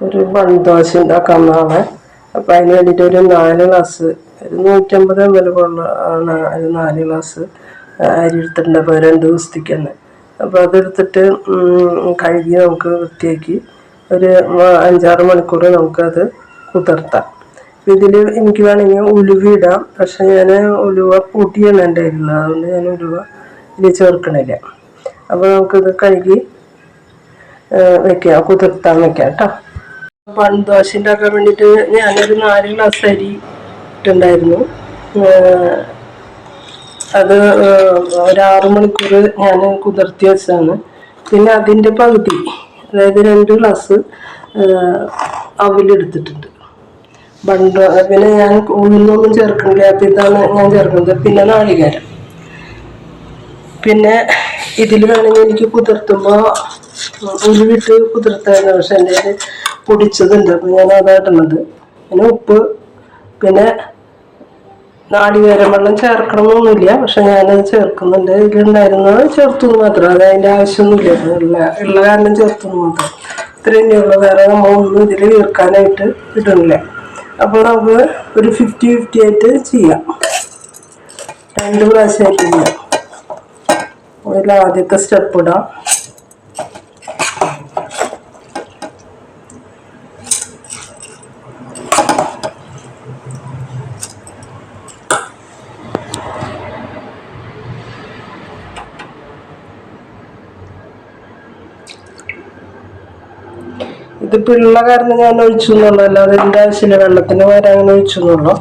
ഒരു ബൺദോശ ഉണ്ടാക്കാം നാളെ. അപ്പം അതിന് വേണ്ടിയിട്ട് ഒരു നാല് ഗ്ലാസ് ഒരു നൂറ്റമ്പത് എം എൽ കൊള്ള ഒരു നാല് ഗ്ലാസ് അരി എടുത്തിട്ടുണ്ട്. അപ്പോൾ രണ്ട് ദിവസത്തേക്ക് തന്നെ അപ്പോൾ അതെടുത്തിട്ട് കഴുകി നമുക്ക് വൃത്തിയാക്കി ഒരു അഞ്ചാറ് മണിക്കൂർ നമുക്കത് കുതിർത്താം. ഇതിൽ എനിക്ക് വേണമെങ്കിൽ ഉലുവ ഇടാം. പക്ഷെ ഞാൻ ഉലുവ കൂട്ടിയാണ് എന്റെ കയ്യിലുള്ളത് അതുകൊണ്ട് ഞാൻ ഉലുവ ഇതിൽ ചേർക്കണില്ല. അപ്പോൾ നമുക്കിത് കഴുകി വെക്കാം. കുതിർത്താൻ വെക്കാം കേട്ടോ. പൺദോശ ഉണ്ടാക്കാൻ വേണ്ടിയിട്ട് ഞാനൊരു നാല് ഗ്ലാസ് അരി ഇട്ടുണ്ടായിരുന്നു അത് ഒരാറ് മണിക്കൂർ ഞാൻ കുതിർത്തി വെച്ചതാണ്. പിന്നെ അതിന്റെ പകുതി അതായത് രണ്ട് ഗ്ലാസ് അവിലെടുത്തിട്ടുണ്ട് ബണ്ട് പിന്നെ ഞാൻ ഉഴുന്നൊന്നും ചേർക്കണില്ല അപ്പം ഇതാണ് ഞാൻ ചേർക്കുന്നത്. പിന്നെ നാളികേരം. പിന്നെ ഇതിൽ വേണമെങ്കിൽ എനിക്ക് കുതിർത്തുമ്പോൾ ഉരുവിട്ട് കുതിർത്തായിരുന്നു പക്ഷെ എന്റെ പൊടിച്ചതുണ്ട്. അപ്പൊ ഞാൻ അതായിട്ടുള്ളത് പിന്നെ ഉപ്പ് പിന്നെ നാളികേരം വെള്ളം ചേർക്കണമെന്നൊന്നുമില്ല പക്ഷെ ഞാനത് ചേർക്കുന്നുണ്ട്. ഇതിലുണ്ടായിരുന്നത് ചേർത്തു മാത്രം. അത് അതിന്റെ ആവശ്യമൊന്നുമില്ല. ഉള്ള ഉള്ള കാരണം ചേർത്തു മാത്രം. ഇത്രയും ഉള്ളൂ വേറെ നമ്മളൊന്നും ഇതിൽ ചേർക്കാനായിട്ട് ഇടുന്നില്ല. അപ്പോൾ നമുക്ക് ഒരു ഫിഫ്റ്റി ഫിഫ്റ്റി ആയിട്ട് ചെയ്യാം. രണ്ട് പ്രാവശ്യമായിട്ട് ചെയ്യാം. അതിൽ ആദ്യത്തെ സ്റ്റെപ്പ് ഇടാം. ഇതിപ്പോ ഉള്ള കാരണം ഞാൻ ഒഴിച്ചു എന്നുള്ളൂ. അല്ലാതെ എന്റെ ആവശ്യമില്ല. വെള്ളത്തിന് പകരം അങ്ങനെ ഒഴിച്ചു എന്നുള്ളൂ.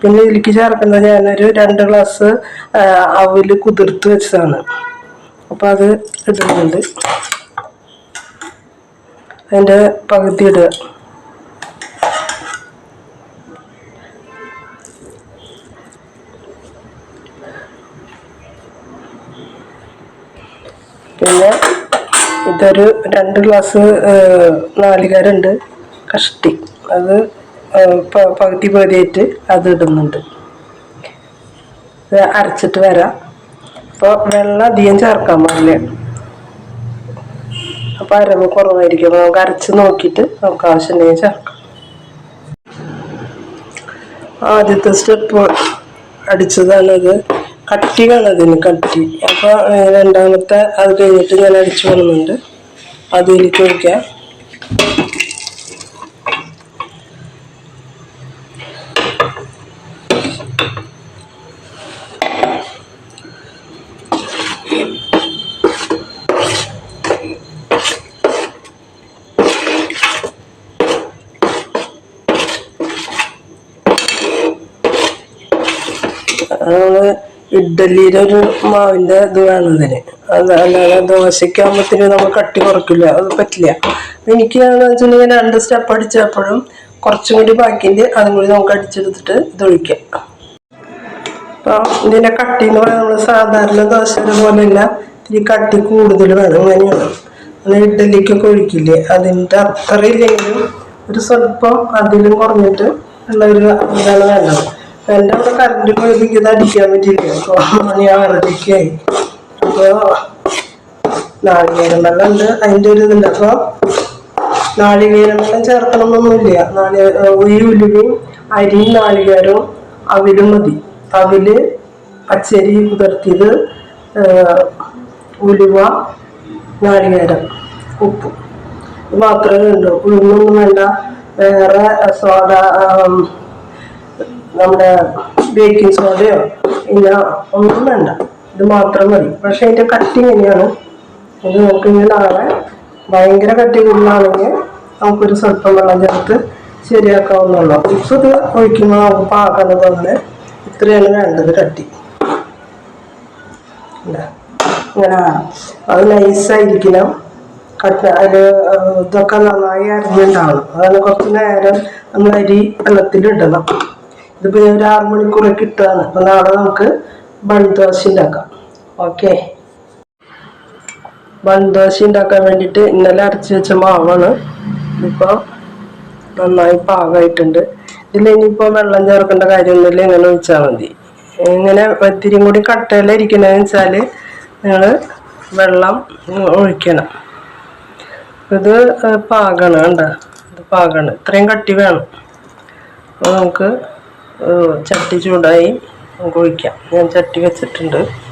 പിന്നെ ഇതിലേക്ക് ചേർക്കുന്നത് ഞാനൊരു രണ്ട് ഗ്ലാസ് അവിൽ കുതിർത്ത് വെച്ചതാണ്. അപ്പോൾ അത് ഇടുന്നുണ്ട്. അതിന്റെ പകുതി ഇടുക. പിന്നെ ഇതൊരു രണ്ട് ഗ്ലാസ് നാളികരുണ്ട്. കഷ്ടി. അത് പകുതി പകുതിയായിട്ട് അത് ഇടുന്നുണ്ട്. അരച്ചിട്ട് വരാം. അപ്പോൾ വെള്ളം അധികം ചേർക്കാൻ പാടില്ല. അപ്പോൾ അരവ് കുറവായിരിക്കും. നമുക്ക് അരച്ച് നോക്കിയിട്ട് നമുക്ക് ആവശ്യമുണ്ടെങ്കിൽ ചേർക്കാം. ആദ്യത്തെ സ്റ്റെപ്പ് അടിച്ചതാണത്. കട്ടി വേണം അതിന് കട്ടി. അപ്പോൾ രണ്ടാമത്തെ അത് കഴിഞ്ഞിട്ട് ഞാൻ അടിച്ചു പോകുന്നുണ്ട് അതിലേക്ക് ഒഴിക്കാം ഇഡ്ഡലിയുടെ ഒരു മാവിന്റെ ഇത് വേണം ഇതിന് അത് അല്ലാതെ ദോശയ്ക്കാകുമ്പത്തിന് നമ്മൾ കട്ടി കുറക്കില്ല അത് പറ്റില്ല. എനിക്ക് വെച്ചിട്ടുണ്ടെങ്കിൽ രണ്ട് സ്റ്റെപ്പ് അടിച്ചപ്പോഴും കുറച്ചും കൂടി ബാക്കിന്റെ അതും കൂടി നമുക്ക് അടിച്ചെടുത്തിട്ട് ഇത് ഒഴിക്കാം. അപ്പോൾ ഇതിന്റെ കട്ടി എന്ന് പറയുന്നത് നമ്മൾ സാധാരണ ദോശയുടെ പോലെയല്ല ഈ കട്ടി കൂടുതൽ വേണം അങ്ങനെയാണ് അത് ഇഡ്ഡലിക്കൊക്കെ ഒഴിക്കില്ലേ? അതിന്റെ അത്ര ഇല്ലെങ്കിലും ഒരു സ്വല്പം അതിലും കുറഞ്ഞിട്ട് ഉള്ള ഒരു ഇതാണ് വേണ്ടത്. എന്റെ അവിടെ കറണ്ട് പോയപ്പോൾ ഇത് അടിക്കാൻ പറ്റിയില്ല? അപ്പോൾ ആറരയ്ക്കായി അപ്പോൾ ഉണ്ട്. അതിന്റെ ഒരു ഇതുണ്ട്. അപ്പോൾ നാളികേരം ചേർക്കണമെന്നൊന്നുമില്ല. നാളി ഉലുവയും അരിയും നാളികേരവും അവിലും മതി. അവിൽ കുതിർത്തിയത് ഉലുവ നാളികേരം ഉപ്പ്. മാത്രമേ ഉള്ളൂ. ഉഴുന്നൊന്നും വേണ്ട. വേറെ സോഡ നമ്മുടെ ബേക്കിംഗ് സോഡയോ ഇല്ല ഒന്നും വേണ്ട. ഇത് മാത്രം മതി. പക്ഷേ അതിന്റെ കട്ടി എങ്ങനെയാണ്? ഇത് നമുക്ക് ഇനി നാളെ ഭയങ്കര കട്ടി കൂടുതലാണെങ്കിൽ നമുക്കൊരു സ്വല്പം വെള്ളം ചേർത്ത് ശരിയാക്കാവുന്നുള്ളൂ ഇപ്പം ഇത് ഒഴിക്കുമ്പോൾ നമുക്ക് പാകുന്നത് പോലെ ഇത്രയാണ് വേണ്ടത് കട്ടി. ഇങ്ങനെ അത് നൈസായിരിക്കണം കട്ട് അത് ഇതൊക്കെ നന്നായി അരിഞ്ഞുണ്ടാവണം അതാണ് കുറച്ച് നേരം നമ്മൾ അരി വെള്ളത്തിലിടണം. ഇതിപ്പോൾ ഞാൻ ഒരു ആറു മണിക്കൂറൊക്കെ കിട്ടുകയാണ് അപ്പോൾ നാളെ നമുക്ക് ബൺദോശ ഉണ്ടാക്കാം. ഓക്കെ? ബൺദോശ ഉണ്ടാക്കാൻ വേണ്ടിയിട്ട് ഇന്നലെ അരച്ച് വെച്ച മാവാണ്. ഇപ്പോൾ നന്നായി പാകമായിട്ടുണ്ട്. ഇതിൽ ഇനിയിപ്പോൾ വെള്ളം ചേർക്കേണ്ട കാര്യമൊന്നുമില്ല. ഇങ്ങനെ ഒഴിച്ചാൽ മതി. ഇങ്ങനെ ഒത്തിരി കൂടി കട്ടയിലിരിക്കണമെന്ന് വെച്ചാൽ നിങ്ങൾ വെള്ളം ഒഴിക്കണം. ഇത് പാകണം കണ്ട? ഇത് പാകണം. ഇത്രയും കട്ടി വേണം. നമുക്ക് ചട്ടി ചൂടായി നമുക്ക് ഒഴിക്കാം. ഞാൻ ചട്ടി വെച്ചിട്ടുണ്ട്.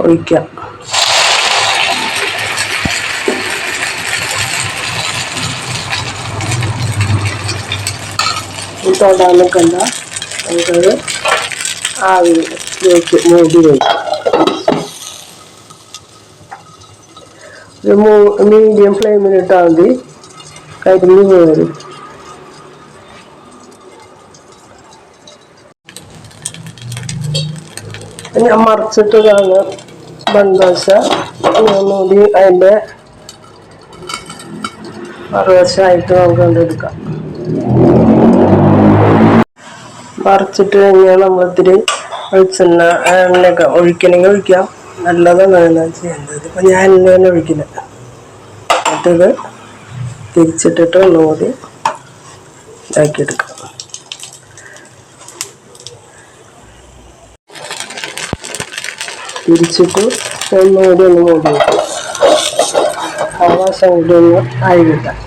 ഒഴിക്കാം. ഈ തൊടാൻ നമുക്കത് ആവി മൂടി വയ്ക്കാം ഒരു മീഡിയം ഫ്ലെയിമിലിട്ടാൽ മതി. കരിഞ്ഞു പോരും ഞാൻ മറിച്ചിട്ടതാണ് ബൺദോശ ഒന്നുകൂടി അതിന്റെ മറുവശമായിട്ട് നമുക്ക് കണ്ടെടുക്കാം. മറിച്ചിട്ട് കഴിഞ്ഞാൽ നമ്മളിത്തിരി വെളിച്ചെണ്ണ എണ്ണയൊക്കെ ഒഴിക്കണമെങ്കിൽ ഒഴിക്കാം. നല്ലതാണ് ഞാൻ ചെയ്യുന്നത് ഇപ്പം ഞാൻ എണ്ണ തന്നെ ഒഴിക്കില്ല. എന്നിട്ടത് തിരിച്ചിട്ടിട്ട് ഒന്നുകൂടി ഇതാക്കിയെടുക്കാം. തിരിച്ചിട്ട് ഒന്നുകൂടി ഒന്ന് മൂടി വെക്കും. ആ വശം കൂടി ഒന്ന് ആയി കിട്ടാം.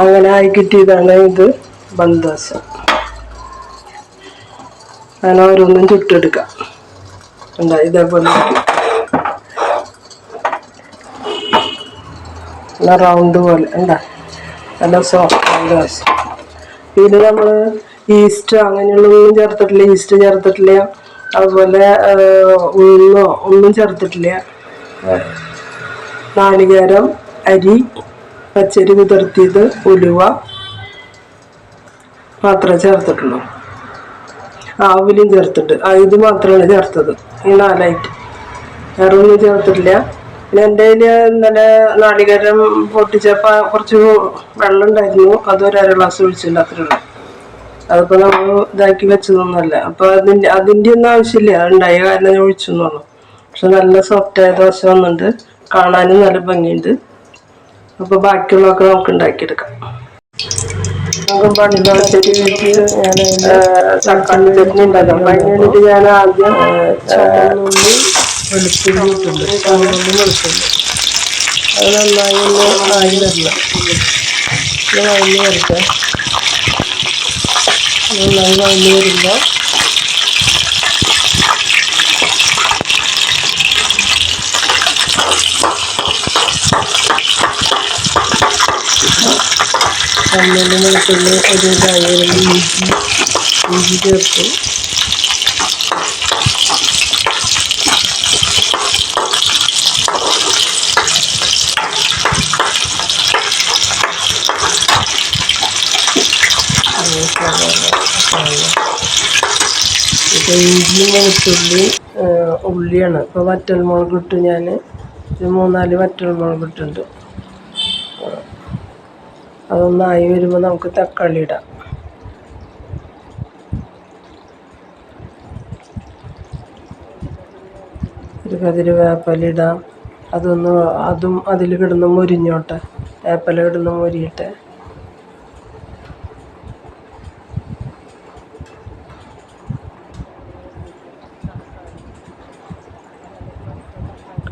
അങ്ങനെ ആയി കിട്ടിയതാണ് ഇത് ബന്ദോശ അങ്ങനെ ഓരോന്നും ചുട്ടെടുക്കാം. എന്താ ഇതേപോലെ. റൗണ്ട് പോലെ എന്താ നല്ല സോഫ്റ്റ് പിന്നെ നമ്മൾ ഈസ്റ്റ് അങ്ങനെയുള്ളതൊന്നും ചേർത്തിട്ടില്ല. ഈസ്റ്റ് ചേർത്തിട്ടില്ല. അതുപോലെ ഉള്ളോ ഒന്നും ചേർത്തിട്ടില്ല. നാളികേരം അരി പച്ചരി കുതിർത്തിയത് ഉലുവ മാത്രമേ ചേർത്തിട്ടുള്ളൂ. ആവിലും ചേർത്തിട്ട്. ഇത് മാത്രമാണ് ചേർത്തത്. ഈ നാലായിട്ട്. വേറെ ഒന്നും ചേർത്തിട്ടില്ല. പിന്നെ എന്റെ കയ്യിൽ ഇന്നലെ നാളികേരം പൊട്ടിച്ചപ്പോൾ കുറച്ച് വെള്ളം ഉണ്ടായിരുന്നു. അതൊരു അര ഗ്ലാസ് ഒഴിച്ചില്ല അത്രേ ഉള്ളൂ. അതിപ്പോൾ നമ്മൾ ഇതാക്കി വെച്ചതൊന്നുമല്ല. അപ്പൊ അതിന്റെ അതിന്റെ ഒന്നും ആവശ്യമില്ല. ഉണ്ടായ കാരണം ഞാൻ ഒഴിച്ചു എന്നുള്ളൂ പക്ഷെ നല്ല സോഫ്റ്റ് ആയ ദോശ വന്നിട്ടുണ്ട്. കാണാനും നല്ല ഭംഗിയുണ്ട്. അപ്പൊ ബാക്കിയുള്ളതൊക്കെ നമുക്ക് ഉണ്ടാക്കിയെടുക്കാം. പണിദോശയ്ക്ക് വേണ്ടി ഞാൻ തക്കാളി ചട്നി ഉണ്ടാക്കാം ഞാൻ ആദ്യം അത് നന്നായി ഒന്ന് ആയി വരണം. വരട്ടെ. നന്നായി വരുമ്പോൾ കണ്ണിന് ഒരു ഇഞ്ചി ഇഞ്ചി ചേർത്തു ഇപ്പം ഇഞ്ചി ഉള്ളിയാണ്. ഇപ്പോൾ വറ്റൽമുളക് ഇട്ട് ഞാൻ മൂന്നാൽ വറ്റൽമുളക് ഇട്ടിട്ടുണ്ട്. അതൊന്നായി വരുമ്പോൾ നമുക്ക് തക്കാളി ഇടാം. ഒരു കതിര് വേപ്പല ഇടാം. അതൊന്ന് അതും അതിൽ കിടന്ന് മുരിഞ്ഞോട്ടെ വേപ്പല കിടന്ന് മുരിയട്ടെ.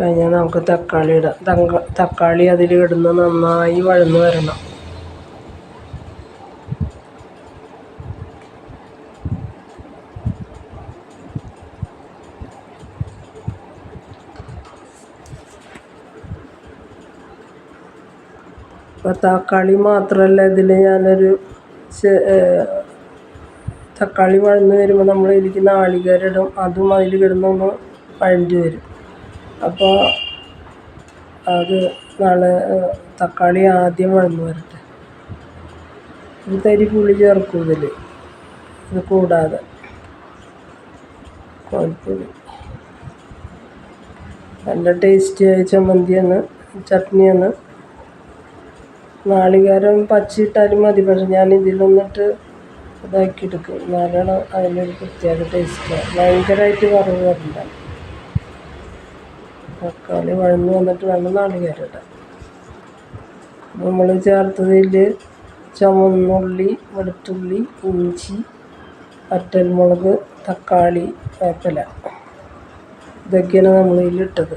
കഴിഞ്ഞാൽ നമുക്ക് തക്കാളി ഇടാം. തക്കാളി അതിൽ കിടന്ന് നന്നായി വഴന്ന് വരണം. അപ്പോൾ തക്കാളി മാത്രമല്ല ഇതിൽ ഞാനൊരു തക്കാളി വഴന്ന് വരുമ്പോൾ നമ്മൾ നാളികേരം ഇടും അതും അതിൽ കിടന്നൊന്ന് വഴണ്ടി വരും. അപ്പോൾ അത് നാളെ തക്കാളി ആദ്യം വഴന്ന് വരട്ടെ. ഒരു തരി പുളി ചേർക്കും ഇതിൽ ഇത് കൂടാതെ. കോൽപ്പുളി നല്ല ടേസ്റ്റിയായ ചമ്മന്തിയാണ് ചട്നിയാണ്. നാളികേരം പച്ചയിട്ടാലും മതി പക്ഷെ ഞാൻ ഇതിലൊന്നിട്ട് ഇതാക്കി എടുക്കും എന്നാലാണ് അതിനൊരു പ്രത്യേക ടേസ്റ്റ് ഭയങ്കരമായിട്ട് വറവ് വരണ്ട. തക്കാളി വഴന്ന് വന്നിട്ട് വേണം നാളികേരം ഇടാൻ നമ്മൾ ചേർത്തതിൽ ചമന്നുള്ളി വെളുത്തുള്ളി ഇഞ്ചി വറ്റൽമുളക് തക്കാളി വേപ്പില. ഇതൊക്കെയാണ് നമ്മൾ ഇതിലിട്ടത്.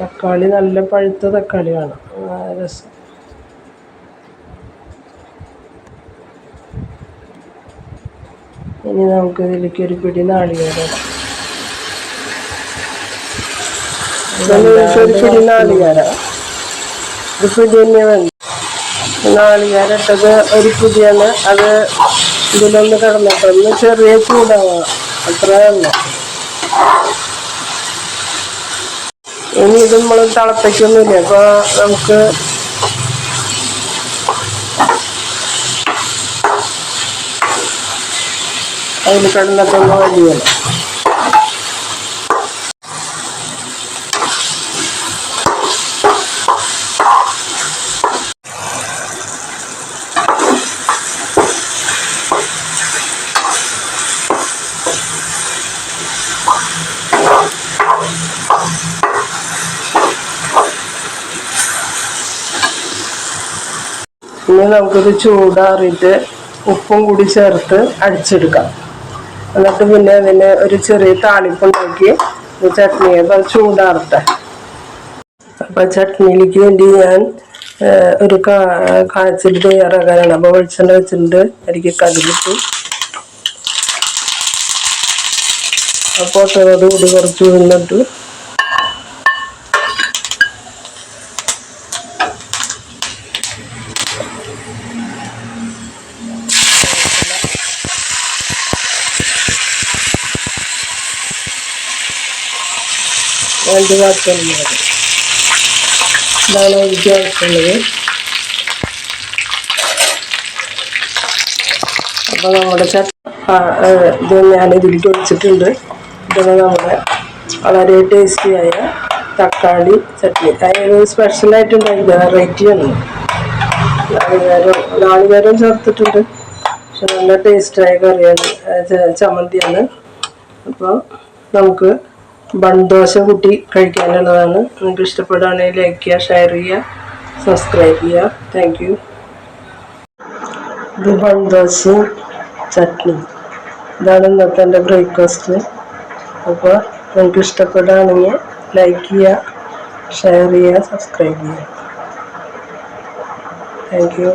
തക്കാളി നല്ല പഴുത്ത തക്കാളി വേണം. രസം. ഇനി നമുക്ക് ഇതിലേക്ക് ഒരു പിടി നാളികേരം ഒരു പിടി നാളികേരം. ഒരു പിടി തന്നെ വേണ്ട നാളികേരം ഇട്ടത് ഒരു പിടിയാണ്. അത് ഇതിലൊന്ന് കിടന്നിട്ടൊന്ന് ചെറിയ ചൂടാവാ അത്രയല്ല ഉള്ളൂ. ഇനി ഇത് നമ്മൾ തിളപ്പിക്കൊന്നുമില്ല. അപ്പോൾ നമുക്ക് അതിൽ കിടന്നിട്ടൊന്ന് വലിയണം ഇനി നമുക്കിത് ചൂടാറിയിട്ട് ഉപ്പും കൂടി ചേർത്ത് അടിച്ചെടുക്കാം. എന്നിട്ട് പിന്നെ അതിന് ഒരു ചെറിയ താളിപ്പുണ്ടാക്കി ചട്നി അപ്പം ചൂടാറട്ടെ. അപ്പം ചട്നിയിലേക്ക് വേണ്ടി ഞാൻ ഒരു കാ കാച്ചിൽ തയ്യാറാക്കാനാണ്. അപ്പോൾ വെളിച്ചെണ്ണ വെച്ചിട്ടുണ്ട്. എനിക്ക് കടുകിട്ടു. അപ്പോൾ അത് കൂടി കുറച്ച് ഉഴുന്നിട്ടു രണ്ട് വാക്കുള്ളത് ഇതാണ് എനിക്ക് ആവശ്യമുള്ളത് അപ്പോൾ നമ്മുടെ ഇത് ഞാൻ ഇതിലേക്ക് ഒഴിച്ചിട്ടുണ്ട് ഇതാണ് നമ്മുടെ വളരെ ടേസ്റ്റിയായ തക്കാളി ചട്നി. സ്പെഷ്യലായിട്ട് വെറൈറ്റി വെറൈറ്റിയാണ് നാളികേരം നാളികേരം ചേർത്തിട്ടുണ്ട്. പക്ഷെ നല്ല ടേസ്റ്റായ കറിയാണ് ചമ്മന്തിയാണ്. അപ്പോൾ നമുക്ക് ബൺദോശ കൂട്ടി കഴിക്കാനുള്ളതാണ്. നിങ്ങൾക്ക് ഇഷ്ടപ്പെടുകയാണെങ്കിൽ ലൈക്ക് ചെയ്യുക ഷെയർ ചെയ്യുക സബ്സ്ക്രൈബ് ചെയ്യുക. താങ്ക് യു ഇത് ബൺദോശയും ചട്നി. ഇതാണ് ഇന്നത്തെ എന്റെ ബ്രേക്ക്ഫാസ്റ്റ് അപ്പോൾ നിങ്ങൾക്ക് ഇഷ്ടപ്പെടുകയാണെങ്കിൽ ലൈക്ക് ചെയ്യുക ഷെയർ ചെയ്യുക സബ്സ്ക്രൈബ് ചെയ്യുക. Thank you